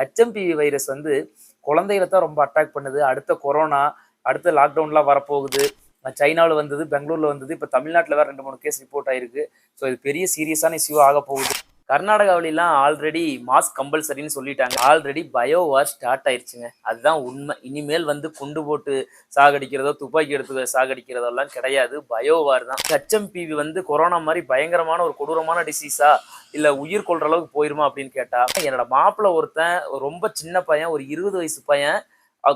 HMPV virus வந்து குழந்தைகளை தான் ரொம்ப அட்டாக் பண்ணுது. அடுத்த கொரோனா அடுத்த லாக்டவுன்லாம் வரப்போகுது. சைனாவில் வந்தது பெங்களூர்ல வந்தது. இப்போ தமிழ்நாட்டில் வேற ரெண்டு மூணு கேஸ் ரிப்போர்ட் ஆயிருக்கு. ஸோ இது பெரிய சீரியஸான இஷ்யூ ஆக போகுது. கர்நாடகாவிலாம் ஆல்ரெடி மாஸ்க் கம்பல்சரின்னு சொல்லிட்டாங்க. ஆல்ரெடி பயோ வார் ஸ்டார்ட் ஆயிடுச்சுங்க அதுதான் உண்மை. இனிமேல் வந்து குண்டு போட்டு சாகடிக்கிறதோ துப்பாக்கி எடுத்து சாகடிக்கிறதோ எல்லாம் கிடையாது. பயோ வார் தான். ஹெச்எம்பிவி வந்து கொரோனா மாதிரி பயங்கரமான ஒரு கொடூரமான டிசீஸா இல்ல உயிர் கொள்ற அளவுக்கு போயிருமா அப்படின்னு கேட்டா என்னோட மாப்பிள்ள ஒருத்தன் ரொம்ப சின்ன பையன் ஒரு இருபது வயசு பையன்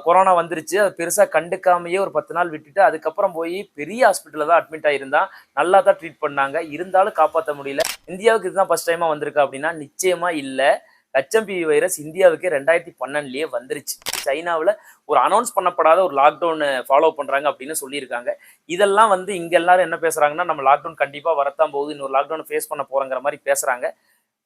கொரோனா வந்துருச்சு அது பெருசாக கண்டுக்காமையே ஒரு பத்து நாள் விட்டுட்டு அதுக்கப்புறம் போய் பெரிய ஹாஸ்பிட்டலில் தான் அட்மிட் ஆயிருந்தான் நல்லா தான் ட்ரீட் பண்ணாங்க. இருந்தாலும் காப்பாற்ற முடியல. இந்தியாவுக்கு இதுதான் ஃபர்ஸ்ட் டைமாக வந்திருக்கா அப்படின்னா நிச்சயமாக இல்லை. ஹெச்எம்பிவி வைரஸ் இந்தியாவுக்கு ரெண்டாயிரத்தி பன்னெண்டுலேயே வந்துருச்சு. சைனாவில் ஒரு அனௌன்ஸ் பண்ணப்படாத ஒரு லாக்டவுன் ஃபாலோ பண்ணுறாங்க அப்படின்னு சொல்லியிருக்காங்க. இதெல்லாம் வந்து இங்கே எல்லாரும் என்ன பேசுறாங்கன்னா நம்ம லாக்டவுன் கண்டிப்பாக வரத்தான் போகுது இன்னொரு லாக்டவுன் ஃபேஸ் பண்ண போறங்கிற மாதிரி பேசுகிறாங்க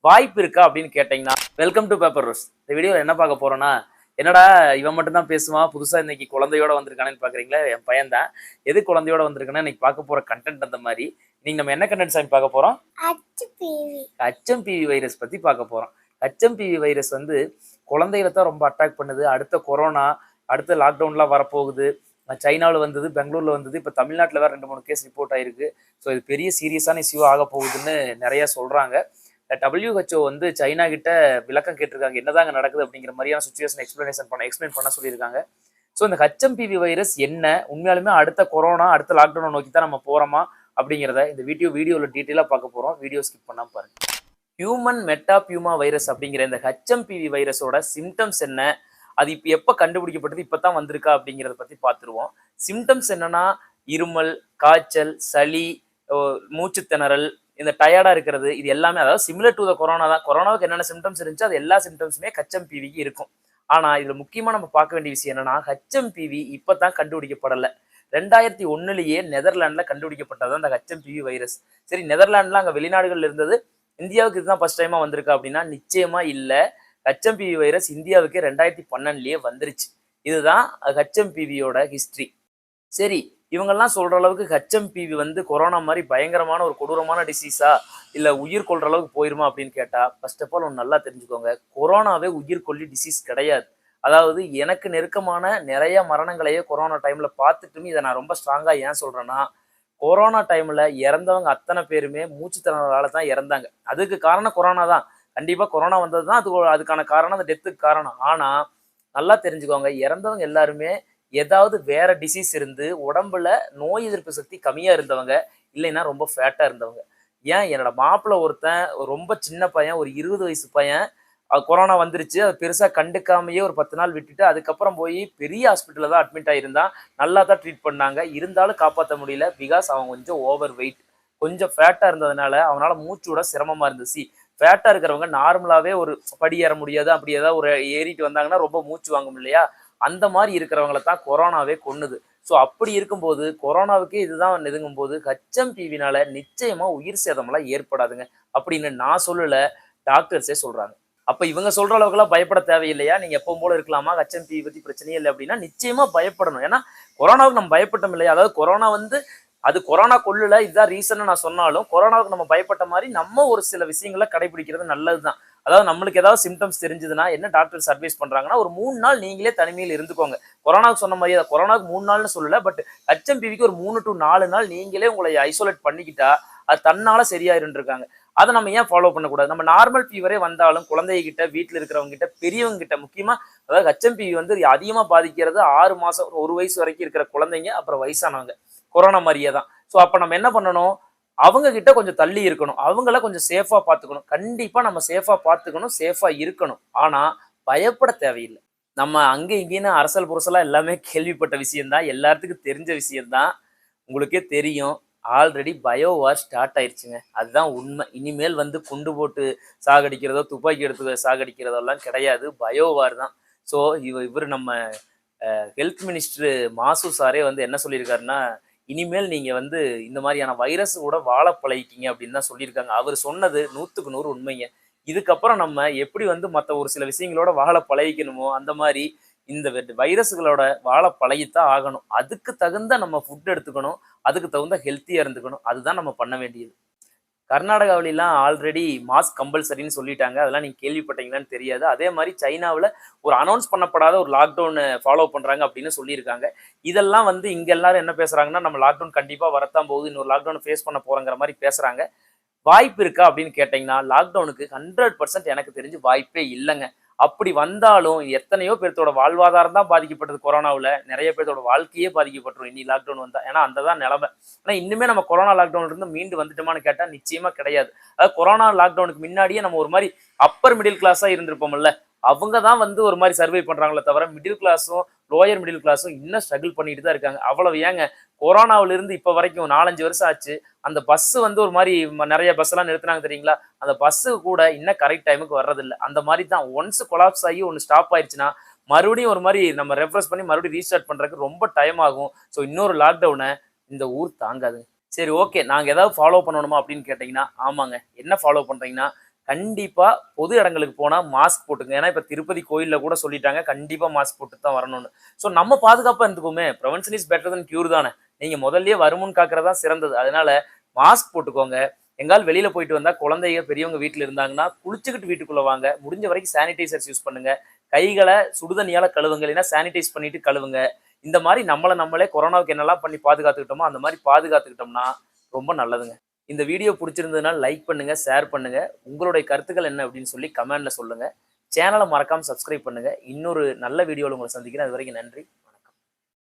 வாய்ப்பு இருக்கா அப்படின்னு கேட்டிங்கன்னா வெல்கம் டு பேப்பர் ரோஸ் இந்த வீடியோ என்ன பார்க்க போகிறோன்னா என்னடா இவன் மட்டும் தான் பேசுவான் புதுசா இன்னைக்கு குழந்தையோட வந்திருக்கானேன்னு பாக்குறீங்களா? என் பையன் தான் எது குழந்தையோட வந்திருக்கானே இன்னைக்கு பார்க்க போற கண்டென்ட் அந்த மாதிரி. நீங்க நம்ம என்ன கண்டென்ட் சாமி பார்க்க போறோம்? HPV ஹெச்எம்பிவி வைரஸ் பத்தி பார்க்க போறோம். ஹெச்எம்பிவி வைரஸ் வந்து குழந்தைகளை தான் ரொம்ப அட்டாக் பண்ணுது. அடுத்த கொரோனா அடுத்த லாக்டவுன்லாம் வரப்போகுது. சைனாவில் வந்தது பெங்களூர்ல வந்தது. இப்போ தமிழ்நாட்டில் வேற ரெண்டு மூணு கேஸ் ரிப்போர்ட் ஆயிருக்கு. ஸோ இது பெரிய சீரியஸான இஷ்யூ ஆக போகுதுன்னு நிறைய சொல்றாங்க. டபிள்யூஹெச்ஓ வந்து சைனா கிட்ட விளக்கம் கேட்டிருக்காங்க. என்னதாங்க நடக்குது அப்படிங்கிற மாதிரியான சுச்சுவேஷன் எக்ஸ்பிளனேஷன் பண்ண எக்ஸ்பிளைன் பண்ண சொல்லியிருக்காங்க. ஸோ இந்த ஹச்எம்பிவி வைரஸ் என்ன? உண்மையாலுமே அடுத்த கொரோனா அடுத்த லாக்டவுனை நோக்கி தான் நம்ம போகிறோமா அப்படிங்கிறத இந்த வீடியோ வீடியோவில் டீட்டெயிலாக பார்க்க போகிறோம் வீடியோ ஸ்கிப் பண்ணாம பாருங்க. ஹியூமன் மெட்டாபியூமா வைரஸ் அப்படிங்கிற இந்த ஹெச்எம்பிவி வைரஸோட சிம்டம்ஸ் என்ன? அது இப்போ எப்போ கண்டுபிடிக்கப்பட்டது? இப்போ தான் வந்திருக்கா அப்படிங்கிறத பற்றி பார்த்துருவோம். சிம்டம்ஸ் என்னன்னா இருமல் காய்ச்சல் சளி மூச்சுத்திணறல் திணறல் இந்த டயர்டாக இருக்கிறது இது எல்லாமே அதாவது சிமிலர் டு த கொரோனா தான். கொரோனாவுக்கு என்னென்ன சிம்டம்ஸ் இருந்துச்சு அது எல்லா சிம்டம்ஸுமே ஹெச்எம்பிவிக்கு இருக்கும். ஆனால் இதில் முக்கியமாக நம்ம பார்க்க வேண்டிய விஷயம் என்னன்னா ஹெச்எம்பிவி இப்போ தான் கண்டுபிடிக்கப்படலை. ரெண்டாயிரத்தி ஒன்னுலயே நெதர்லாண்டில் கண்டுபிடிக்கப்பட்டது அந்த ஹெச்எம்பிவி வைரஸ் சரி நெதர்லாண்டில் அங்கே வெளிநாடுகள்ல இருந்தது. இந்தியாவுக்கு இதுதான் ஃபர்ஸ்ட் டைமா வந்திருக்கா அப்படின்னா நிச்சயமா இல்லை. ஹெச்எம்பிவி வைரஸ் இந்தியாவுக்கு ரெண்டாயிரத்தி பன்னெண்டுலயே வந்துருச்சு. இதுதான் ஹெச்எம்பிவியோட ஹிஸ்ட்ரி சரி இவங்கெல்லாம் சொல்கிற அளவுக்கு ஹெச்எம்பிவி வந்து கொரோனா மாதிரி பயங்கரமான ஒரு கொடூரமான டிசீஸா இல்லை உயிர் கொள்கிற அளவுக்கு போயிருமா அப்படின்னு கேட்டால் ஃபர்ஸ்ட் ஆஃப் ஆல் ஒன்று நல்லா தெரிஞ்சுக்கோங்க. கொரோனாவே உயிர் கொல்லி டிசீஸ் கிடையாது. அதாவது எனக்கு நெருக்கமான நிறைய மரணங்களையே கொரோனா டைமில் பார்த்துட்டுமே இதை நான் ரொம்ப ஸ்ட்ராங்காக ஏன் சொல்கிறேன்னா கொரோனா டைமில் இறந்தவங்க அத்தனை பேருமே மூச்சு தான் இறந்தாங்க. அதுக்கு காரணம் கொரோனா தான். கண்டிப்பாக கொரோனா வந்தது தான் அது அதுக்கான காரணம் அந்த டெத்துக்கு காரணம். ஆனால் நல்லா தெரிஞ்சுக்கோங்க இறந்தவங்க எல்லாருமே ஏதாவது வேற டிசீஸ் இருந்து உடம்புல நோய் எதிர்ப்பு சக்தி கம்மியா இருந்தவங்க இல்லைன்னா ரொம்ப ஃபேட்டா இருந்தவங்க. ஏன்? என்னோட மாப்பிள்ள ஒருத்தன் ரொம்ப சின்ன பையன் ஒரு இருபது வயசு பையன் கொரோனா வந்துருச்சு. அது பெருசாக கண்டுக்காமையே ஒரு பத்து நாள் விட்டுட்டு அதுக்கப்புறம் போய் பெரிய ஹாஸ்பிட்டலில் தான் அட்மிட் ஆகியிருந்தான் நல்லா தான் ட்ரீட் பண்ணாங்க. இருந்தாலும் காப்பாற்ற முடியல. பிகாஸ் அவன் கொஞ்சம் ஓவர் வெயிட் கொஞ்சம் ஃபேட்டாக இருந்ததுனால அவனால் மூச்சு விட சிரமமாக இருந்துச்சு. ஃபேட்டாக இருக்கிறவங்க நார்மலாகவே ஒரு படி ஏற முடியாது. அப்படி ஏதாவது ஒரு ஏறிட்டு வந்தாங்கன்னா ரொம்ப மூச்சு வாங்கும் இல்லையா? அந்த மாதிரி இருக்கிறவங்கள தான் கொரோனாவே கொன்னுது. ஸோ அப்படி இருக்கும்போது கொரோனாவுக்கே இதுதான் நெருங்கும் போது ஹெச்எம்பிவினால நிச்சயமா உயிர் சேதமெல்லாம் ஏற்படாதுங்க. அப்படின்னு நான் சொல்லல டாக்டர்ஸே சொல்றாங்க. அப்ப இவங்க சொல்ற அளவுக்குலாம் பயப்பட தேவையில்லையா? நீங்க எப்பவும் போல இருக்கலாமா? ஹெச்எம்பி பத்தி பிரச்சனையே இல்லை அப்படின்னா நிச்சயமா பயப்படணும். ஏன்னா கொரோனாவுக்கு நம்ம பயப்பட்டோம் இல்லையா? அதாவது கொரோனா வந்து அது கொரோனா கொள்ளல இதுதான் ரீசன் நான் சொன்னாலும் கொரோனாவுக்கு நம்ம பயப்பட்ட மாதிரி நம்ம ஒரு சில விஷயங்களை கடைபிடிக்கிறது நல்லதுதான். அதாவது நம்மளுக்கு ஏதாவது சிம்டம்ஸ் தெரிஞ்சதுன்னா என்ன டாக்டர்ஸ் அட்வைஸ் பண்றாங்கன்னா ஒரு மூணு நாள் நீங்களே தனிமையில் இருந்துக்கோங்க. கொரோனாவுக்கு சொன்ன மாதிரி கொரோனாவுக்கு மூணு நாள்னு சொல்லல பட் ஹெச்எம்பிவிக்கு ஒரு மூணு டு நாலு நாள் நீங்களே உங்களை ஐசோலேட் பண்ணிக்கிட்டா அது தன்னால சரியாயிருன்னு இருக்காங்க அதை நம்ம ஏன் ஃபாலோ பண்ணக்கூடாது? நம்ம நார்மல் ஃபீவரே வந்தாலும் குழந்தைகிட்ட வீட்டில் இருக்கிறவங்க கிட்ட பெரியவங்க கிட்ட முக்கியமாக அதாவது ஹெச்எம்பிவி வந்து அதிகமாக பாதிக்கிறது ஆறு மாதம் ஒரு வயசு வரைக்கும் இருக்கிற குழந்தைங்க அப்புறம் வயசானவங்க. கொரோனா மாதிரியே தான். ஸோ அப்போ நம்ம என்ன பண்ணணும்? அவங்க கிட்ட கொஞ்சம் தள்ளி இருக்கணும். அவங்கள கொஞ்சம் சேஃபா பார்த்துக்கணும். கண்டிப்பா நம்ம சேஃபா பார்த்துக்கணும் சேஃபா இருக்கணும். ஆனா பயப்பட தேவையில்லை. நம்ம அங்கே இங்கேன்னு அரசல் புரசலா எல்லாமே கேள்விப்பட்ட விஷயம்தான். எல்லாத்துக்கும் தெரிஞ்ச விஷயம்தான். உங்களுக்கே தெரியும். ஆல்ரெடி பயோ வார் ஸ்டார்ட் ஆயிடுச்சுங்க அதுதான் உண்மை. இனிமேல் வந்து குண்டு போட்டு சாகடிக்கிறதோ துப்பாக்கி எடுத்து சாகடிக்கிறதோ எல்லாம் கிடையாது. பயோ வார் தான். ஸோ இவ இவர் நம்ம ஹெல்த் மினிஸ்டர் மாசு சாரே வந்து என்ன சொல்லியிருக்காருன்னா இனிமேல் நீங்கள் வந்து இந்த மாதிரியான வைரஸ் கூட வாழ பழகிக்கிங்க அப்படின்னு தான் சொல்லியிருக்காங்க. அவர் சொன்னது நூற்றுக்கு நூறு உண்மைங்க. இதுக்கப்புறம் நம்ம எப்படி வந்து மற்ற ஒரு சில விஷயங்களோட வாழ பழகிக்கணுமோ அந்த மாதிரி இந்த வைரஸுகளோட வைரஸ்களோட வாழ பழகித்தான் ஆகணும். அதுக்கு தகுந்த நம்ம ஃபுட் எடுத்துக்கணும். அதுக்கு தகுந்த ஹெல்த்தியாக இருந்துக்கணும். அதுதான் நம்ம பண்ண வேண்டியது. கர்நாடகாவிலாம் ஆல்ரெடி மாஸ்க் கம்பல்சரின்னு சொல்லிட்டாங்க. அதெல்லாம் நீங்கள் கேள்விப்பட்டீங்களான்னு தெரியாது. அதே மாதிரி சைனாவில் ஒரு அனௌன்ஸ் பண்ணப்படாத ஒரு லாக்டவுன் ஃபாலோ பண்ணுறாங்க அப்படின்னு சொல்லியிருக்காங்க. இதெல்லாம் வந்து இங்கே எல்லாரும் என்ன பேசுகிறாங்கன்னா நம்ம லாக்டவுன் கண்டிப்பாக வரத்தான் போகுது. இன்னொரு லாக்டவுன் ஃபேஸ் பண்ண போகிறங்கிற மாதிரி பேசுகிறாங்க வாய்ப்பு இருக்கா அப்படின்னு கேட்டிங்கன்னா லாக்டவுனுக்கு ஹண்ட்ரட் பர்சன்ட் எனக்கு தெரிஞ்சு வாய்ப்பே இல்லைங்க. அப்படி வந்தாலும் எத்தனையோ பேர்த்தோட வாழ்வாதாரம் தான் பாதிக்கப்பட்டது கொரோனாவில். நிறைய பேர்த்தோட வாழ்க்கையே பாதிக்கப்பட்டுரும். இனி லாக்டவுன் வந்தால் ஏன்னா அந்த தான் நிலமை. ஆனால் இன்னுமே நம்ம கொரோனா லாக்டவுன்ல இருந்து மீண்டு வந்துட்டோமான்னு கேட்டால் நிச்சயமாக கிடையாது. அதாவது கொரோனா லாக்டவுனுக்கு முன்னாடியே நம்ம ஒரு மாதிரி அப்பர் மிடில் கிளாஸாக இருந்திருப்போம்ல. அவங்க தான் வந்து ஒரு மாதிரி சர்வே பண்ணுறாங்களே தவிர மிடில் கிளாஸும் லோயர் மிடில் கிளாஸும் இன்னும் ஸ்ட்ரகிள் பண்ணிட்டு தான் இருக்காங்க. அவ்வளவு ஏங்க? கொரோனாவிலிருந்து இப்போ வரைக்கும் நாலஞ்சு வருஷம் ஆச்சு. அந்த பஸ்ஸு வந்து ஒரு மாதிரி நிறைய பஸ் எல்லாம் நிறுத்துனாங்க தெரியுங்களா? அந்த பஸ்ஸு கூட இன்னும் கரெக்ட் டைமுக்கு வர்றதில்லை. அந்த மாதிரி தான் ஒன்ஸ் கொலாப்ஸ் ஆகி ஒன்று ஸ்டாப் ஆயிடுச்சுன்னா மறுபடியும் ஒரு மாதிரி நம்ம ரெஃப்ரெஷ் பண்ணி மறுபடியும் ரீஸ்டார்ட் பண்ணுறதுக்கு ரொம்ப டைம் ஆகும். ஸோ இன்னொரு லாக்டவுனை இந்த ஊர் தாங்காது சரி ஓகே நாங்கள் ஏதாவது ஃபாலோ பண்ணணுமா அப்படின்னு கேட்டிங்கன்னா ஆமாங்க. என்ன ஃபாலோ பண்ணுறீங்கன்னா கண்டிப்பாக பொது இடங்களுக்கு போனால் மாஸ்க் போட்டுங்க ஏன்னா இப்போ திருப்பதி கோயிலில் கூட சொல்லிட்டாங்க கண்டிப்பாக மாஸ்க் போட்டு தான் வரணும்னு. ஸோ நம்ம பாதுகாப்பாக இருந்துக்குமே prevention is better than cure தானே. நீங்கள் முதல்லயே வருமுன் காக்கிறதா சிறந்தது. அதனால மாஸ்க் போட்டுக்கோங்க. எங்கால் வெளியில் போயிட்டு வந்தால் குழந்தைங்க பெரியவங்க வீட்டில் இருந்தாங்கன்னா குளிச்சுக்கிட்டு வீட்டுக்குள்ளே வாங்க. முடிஞ்ச வரைக்கும் சானிடைசர்ஸ் யூஸ் பண்ணுங்க. கைகளை சுடுதண்ணியால் கழுவுங்க. இல்லைன்னா சானிடைஸ் பண்ணிட்டு கழுவுங்க. இந்த மாதிரி நம்மளை நம்மளே கொரோனாவுக்கு என்னெல்லாம் பண்ணி பாதுகாத்துக்கிட்டோமோ அந்த மாதிரி பாதுகாத்துக்கிட்டோம்னா ரொம்ப நல்லதுங்க. இந்த வீடியோ பிடிச்சிருந்ததுனால லைக் பண்ணுங்கள் ஷேர் பண்ணுங்கள் உங்களுடைய கருத்துக்கள் என்ன அப்படின்னு சொல்லி கமெண்டில் சொல்லுங்கள் சேனலை மறக்காமல் சப்ஸ்கிரைப் பண்ணுங்கள் இன்னொரு நல்ல வீடியோவில் உங்களை சந்திக்கிறேன். அது வரைக்கும் நன்றி.